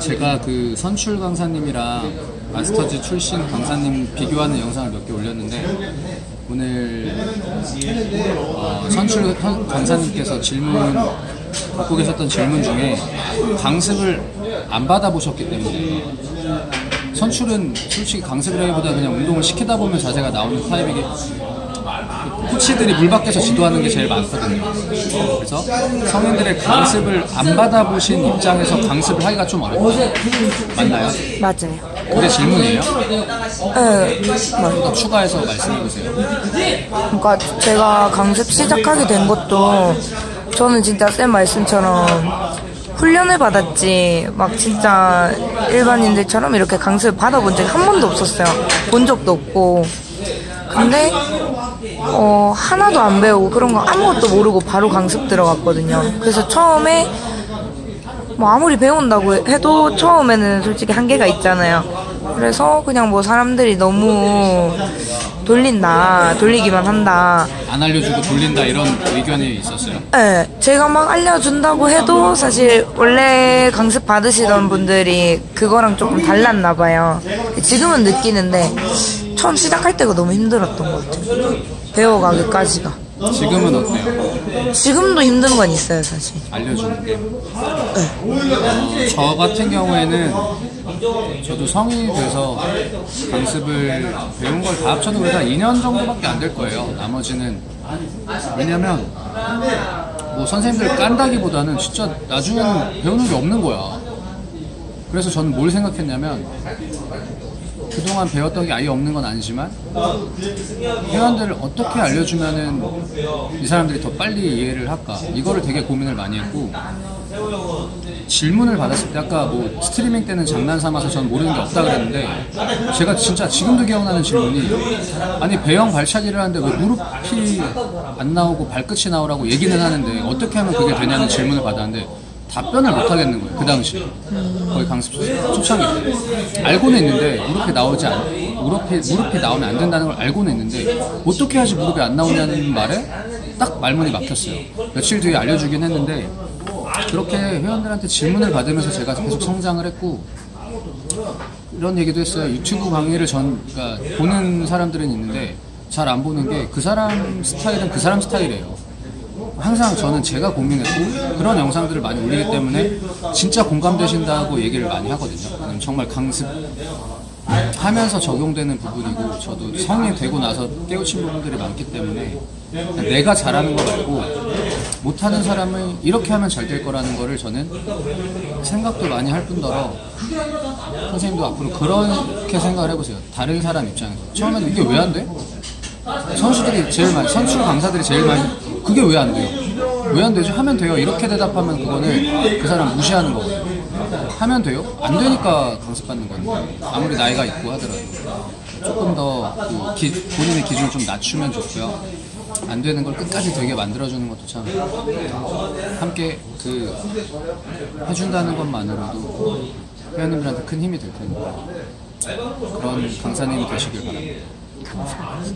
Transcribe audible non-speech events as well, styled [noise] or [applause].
제가 그 선출 강사님이랑 마스터즈 출신 강사님 비교하는 영상을 몇 개 올렸는데 오늘 어, 선출 강- 강사님께서 질문 갖고 계셨던 질문 중에 강습을 안 받아보셨기 때문에 선출은 솔직히 강습을 하기보다 그냥 운동을 시키다 보면 자세가 나오는 타입이기 코치들이 물 밖에서 지도하는 게 제일 많거든요. 그래서 성인들의 강습을 안 받아보신 입장에서 강습을 하기가 좀 어렵다. 맞나요? 맞아요. 그게 질문이에요? 네, 맞아요. 더 추가해서 말씀해보세요. 그러니까 제가 강습 시작하게 된 것도 저는 진짜 쌤 말씀처럼 훈련을 받았지 막 진짜 일반인들처럼 이렇게 강습을 받아본 적이 한 번도 없었어요. 본 적도 없고. 근데 어 하나도 안 배우고 그런 거 아무것도 모르고 바로 강습 들어갔거든요. 그래서 처음에 뭐 아무리 배운다고 해도 처음에는 솔직히 한계가 있잖아요. 그래서 그냥 뭐 사람들이 너무 돌린다, 돌리기만 한다. 안 알려주고 돌린다 이런 의견이 있었어요. 네, 제가 막 알려준다고 해도 사실 원래 강습 받으시던 분들이 그거랑 조금 달랐나 봐요. 지금은 느끼는데 처음 시작할 때가 너무 힘들었던 것 같아요. 배워가기까지가. 지금은 어때요? 지금도 힘든 건 있어요, 사실. 알려주는 게. 어, 저 같은 경우에는 저도 성인이 돼서 강습을 배운 걸 다 합쳐도 그래도 한 2년 정도밖에 안 될 거예요. 나머지는. 왜냐면, 뭐 선생님들 깐다기보다는 진짜 나중에는 배우는 게 없는 거야. 그래서 저는 뭘 생각했냐면, 그동안 배웠던 게 아예 없는 건 아니지만, 회원들을 어떻게 알려주면은 이 사람들이 더 빨리 이해를 할까? 이거를 되게 고민을 많이 했고 질문을 받았을 때 아까 뭐 스트리밍 때는 장난 삼아서 전 모르는 게 없다 그랬는데 제가 진짜 지금도 기억나는 질문이 아니 배영 발차기를 하는데 왜 무릎이 안 나오고 발끝이 나오라고 얘기는 하는데 어떻게 하면 그게 되냐는 질문을 받았는데 답변을 못 하겠는 거예요 그 당시 거의 강습 초창기 때 알고는 있는데 무릎이 나오지 않 무릎이 무릎이 나오면 안 된다는 걸 알고는 있는데 어떻게 해야지 무릎이 안 나오냐는 말에 딱 말문이 막혔어요 며칠 뒤에 알려주긴 했는데 그렇게 회원들한테 질문을 받으면서 제가 계속 성장을 했고 이런 얘기도 했어요. 유튜브 강의를 전, 그러니까 보는 사람들은 있는데 잘 안 보는 게 그 사람 스타일은 그 사람 스타일이에요. 항상 저는 제가 고민했고 그런 영상들을 많이 올리기 때문에 진짜 공감되신다고 얘기를 많이 하거든요. 정말 강습 하면서 적용되는 부분이고 저도 성인이 되고 나서 깨우친 부분들이 많기 때문에 내가 잘하는 거 말고 못하는 사람은 이렇게 하면 잘 될 거라는 거를 저는 생각도 많이 할 뿐더러 선생님도 앞으로 그렇게 생각을 해보세요. 다른 사람 입장에서 처음에는 이게 왜 안 돼? 선수들이 제일 많이 선수 강사들이 제일 많이 그게 왜 안 돼요? 왜 안 되죠? 하면 돼요. 이렇게 대답하면 그거는 그 사람 무시하는 거거든요. 하면 돼요? 안 되니까 강습받는 건데 아무리 나이가 있고 하더라도 조금 더 그 기- 본인의 기준을 좀 낮추면 좋고요. 안 되는 걸 끝까지 되게 만들어주는 것도 참 함께 그 해준다는 것만으로도 회원님들한테 큰 힘이 될 테니까 그런 강사님이 되시길 바랍니다. [laughs] 감사합니다.